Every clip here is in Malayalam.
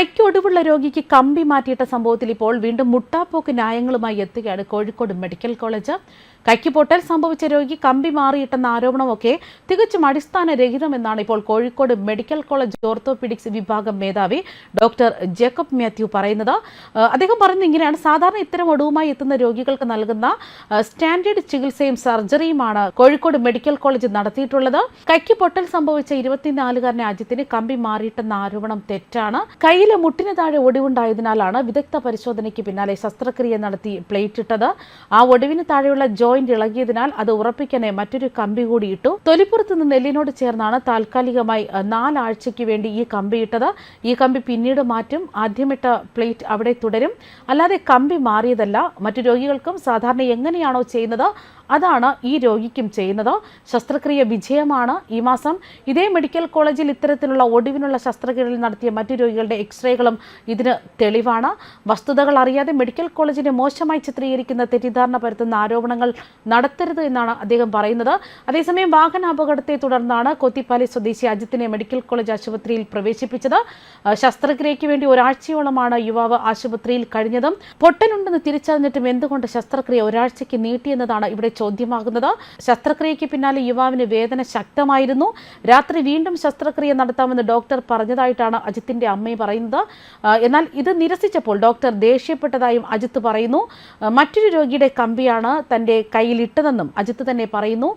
കൈക്ക് ഒടിവുള്ള രോഗിക്ക് കമ്പി മാറ്റിയിട്ട സംഭവത്തിൽ ഇപ്പോൾ വീണ്ടും മുട്ടാപ്പോക്ക് ന്യായങ്ങളുമായി എത്തുകയാണ് കോഴിക്കോട് മെഡിക്കൽ കോളേജ്. കൈക്ക് പൊട്ടൽ സംഭവിച്ച രോഗി കമ്പി മാറിയിട്ടെന്ന ആരോപണമൊക്കെ തികച്ചും അടിസ്ഥാനരഹിതമെന്നാണ് ഇപ്പോൾ കോഴിക്കോട് മെഡിക്കൽ കോളേജ് ഓർത്തോപീഡിക്സ് വിഭാഗം മേധാവി ഡോക്ടർ ജേക്കബ് മാത്യു പറയുന്നത്. അദ്ദേഹം പറയുന്നത് ഇങ്ങനെയാണ്. സാധാരണ ഇത്തരം ഒടുവുമായി എത്തുന്ന രോഗികൾക്ക് നൽകുന്ന സ്റ്റാൻഡേർഡ് ചികിത്സയും സർജറിയുമാണ് കോഴിക്കോട് മെഡിക്കൽ കോളേജ് നടത്തിയിട്ടുള്ളത്. കൈക്ക് പൊട്ടൽ സംഭവിച്ച ഇരുപത്തിനാലുകാരൻ അജിത്തിന് കമ്പി മാറിയിട്ടെന്ന ആരോപണം തെറ്റാണ്. കയ്യിലെ മുട്ടിന് താഴെ ഒടിവുണ്ടായതിനാലാണ് വിദഗ്ധ പരിശോധനയ്ക്ക് പിന്നാലെ ശസ്ത്രക്രിയ നടത്തി പ്ലേറ്റ് ഇട്ടത് ആ ഒടിവിന് താഴെയുള്ള ജോയിന്റ് ഇളകിയതിനാൽ അത് ഉറപ്പിക്കാനെ മറ്റൊരു കമ്പി കൂടി ഇട്ടു. തൊലിപ്പുറത്ത് നിന്ന് നെല്ലിനോട് ചേർന്നാണ് താൽക്കാലികമായി നാലാഴ്ചയ്ക്ക് വേണ്ടി ഈ കമ്പി ഇട്ടത്. ഈ കമ്പി പിന്നീട് മാറ്റും. ആദ്യമിട്ട പ്ലേറ്റ് അവിടെ തുടരും. അല്ലാതെ കമ്പി മാറിയതല്ല. മറ്റു രോഗികൾക്കും സാധാരണ എങ്ങനെയാണോ ചെയ്യുന്നത് അതാണ് ഈ രോഗിക്കും ചെയ്യുന്നത്. ശസ്ത്രക്രിയ വിജയമാണ് ഈ മാസം. ഇതേ മെഡിക്കൽ കോളേജിൽ ഇത്തരത്തിലുള്ള ഒടിവിനുള്ള ശസ്ത്രക്രിയകൾ നടത്തിയ മറ്റു രോഗികളുടെ എക്സ്റേകളും ഇതിന് തെളിവാണ്. വസ്തുതകൾ അറിയാതെ മെഡിക്കൽ കോളേജിനെ മോശമായി ചിത്രീകരിക്കുന്ന തെറ്റിദ്ധാരണ പരത്തുന്ന ആരോപണങ്ങൾ നടത്തരുത് എന്നാണ് അദ്ദേഹം പറയുന്നത്. അതേസമയം വാഹന അപകടത്തെ തുടർന്നാണ് കൊത്തിപ്പാലി സ്വദേശി അജിത്തിനെ മെഡിക്കൽ കോളേജ് ആശുപത്രിയിൽ പ്രവേശിപ്പിച്ചത്. ശസ്ത്രക്രിയയ്ക്ക് വേണ്ടി ഒരാഴ്ചയോളമാണ് യുവാവ് ആശുപത്രിയിൽ കഴിഞ്ഞതും. പൊട്ടലുണ്ടെന്ന് തിരിച്ചറിഞ്ഞിട്ടും എന്തുകൊണ്ട് ശസ്ത്രക്രിയ ഒരാഴ്ചയ്ക്ക് നീട്ടിയെന്നതാണ് ഇവിടെ ചോദ്യമാകുന്നത്. ശസ്ത്രക്രിയയ്ക്ക് പിന്നാലെ യുവാവിന് വേദന ശക്തമായിരുന്നു. രാത്രി വീണ്ടും ശസ്ത്രക്രിയ നടത്താമെന്ന് ഡോക്ടർ പറഞ്ഞതായിട്ടാണ് അജിത്തിന്റെ അമ്മയും പറയുന്നത്. ആ, എന്നാൽ ഇത് നിരസിച്ചപ്പോൾ ഡോക്ടർ ദേഷ്യപ്പെട്ടതായും അജിത്ത് പറയുന്നു. മറ്റൊരു രോഗിയുടെ കമ്പിയാണ് തന്റെ കയ്യിലിട്ടതെന്നും അജിത്ത് തന്നെ പറയുന്നു.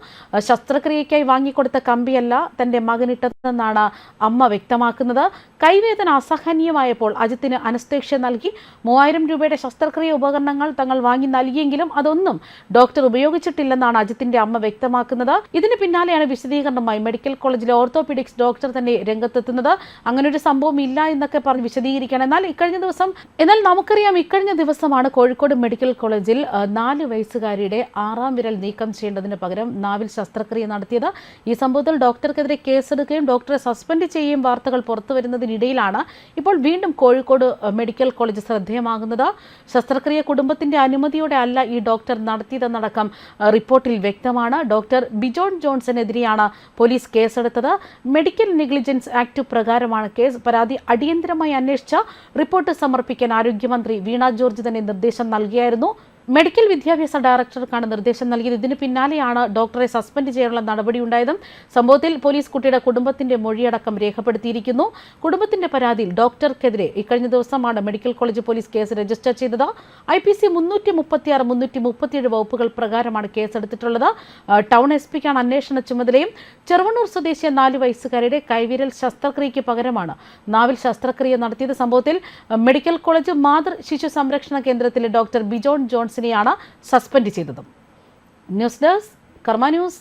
ശസ്ത്രക്രിയയ്ക്കായി വാങ്ങിക്കൊടുത്ത കമ്പിയല്ല തന്റെ തന്റെ മകനിട്ടതെന്നാണ് അമ്മ വ്യക്തമാക്കുന്നത്. കൈവേദന അസഹനീയമായപ്പോൾ അജിത്തിന് അനസ്തേഷ്യ നൽകി. മൂവായിരം രൂപയുടെ ശസ്ത്രക്രിയ ഉപകരണങ്ങൾ തങ്ങൾ വാങ്ങി നൽകിയെങ്കിലും അതൊന്നും ഡോക്ടർ ഉപയോഗിച്ചിട്ടില്ലെന്നാണ് അജിത്തിന്റെ അമ്മ വ്യക്തമാക്കുന്നത്. ഇതിന് പിന്നാലെയാണ് വിശദീകരണമായി മെഡിക്കൽ കോളേജിലെ ഓർത്തോപീഡിക്സ് ഡോക്ടർ തന്നെ രംഗത്തെത്തുന്നത്. അങ്ങനെ ഒരു സംഭവം ഇല്ല എന്നൊക്കെ പറഞ്ഞ് വിശദീകരിക്കണം എന്നാൽ ഇക്കഴിഞ്ഞ ദിവസം എന്നാൽ നമുക്കറിയാം ഇക്കഴിഞ്ഞ ദിവസമാണ് കോഴിക്കോട് മെഡിക്കൽ കോളേജിൽ നാല് വയസ്സുകാരിയുടെ ആറാം വിരൽ നീക്കം ചെയ്യേണ്ടതിന് പകരം നാവിൽ ശസ്ത്രക്രിയ നടത്തിയത്. ഈ സംഭവത്തിൽ ഡോക്ടർക്കെതിരെ കേസെടുക്കുകയും ഡോക്ടറെ സസ്പെൻഡ് ചെയ്യും വാർത്തകൾ പുറത്തു വരുന്നതിനിടയിലാണ് ഇപ്പോൾ വീണ്ടും കോഴിക്കോട് മെഡിക്കൽ കോളേജ് ശ്രദ്ധേയമാകുന്നത്. ശസ്ത്രക്രിയ കുടുംബത്തിന്റെ അനുമതിയോടെ അല്ല ഈ ഡോക്ടർ നടത്തിയതെന്നടക്കം റിപ്പോർട്ടിൽ വ്യക്തമാണ്. ഡോക്ടർ ബിജോൺ ജോൺസണെതിരെയാണ് പോലീസ് കേസെടുത്തത്. മെഡിക്കൽ നെഗ്ലിജൻസ് ആക്ട് പ്രകാരമാണ് കേസ്. പരാതി അടിയന്തരമായി അന്വേഷിച്ച റിപ്പോർട്ട് സമർപ്പിക്കാൻ ആരോഗ്യമന്ത്രി വീണ ജോർജ് തന്നെ നിർദ്ദേശം നൽകിയായിരുന്നു. മെഡിക്കൽ വിദ്യാഭ്യാസ ഡയറക്ടർക്കാണ് നിർദ്ദേശം നൽകിയത്. ഇതിന് പിന്നാലെയാണ് ഡോക്ടറെ സസ്പെൻഡ് ചെയ്യാനുള്ള നടപടിയുണ്ടായതും സംഭവത്തിൽ പോലീസ് കുട്ടിയുടെ കുടുംബത്തിന്റെ മൊഴിയടക്കം രേഖപ്പെടുത്തിയിരിക്കുന്നു. കുടുംബത്തിന്റെ പരാതിയിൽ ഡോക്ടർക്കെതിരെ ഇക്കഴിഞ്ഞ ദിവസമാണ് medical college police case register ചെയ്തത്. ഐ പി സി മുന്നൂറ്റി മുന്നൂറ്റി മുപ്പത്തിയേഴ് വകുപ്പുകൾ പ്രകാരമാണ് കേസെടുത്തിട്ടുള്ളത്. ടൗൺ എസ് പിക്കാണ് അന്വേഷണ ചുമതലയും. ചെറുവണ്ണൂർ സ്വദേശിയ നാല് വയസ്സുകാരുടെ കൈവിരൽ ശസ്ത്രക്രിയയ്ക്ക് പകരമാണ് നാവിൽ ശസ്ത്രക്രിയ നടത്തിയത്. സംഭവത്തിൽ മെഡിക്കൽ കോളേജ് മാതൃ ശിശു സംരക്ഷണ കേന്ദ്രത്തിലെ ഡോക്ടർ ബിജോൺ ജോൺസിനെയാണ് സസ്പെൻഡ് ചെയ്തതും. News desk Karma news.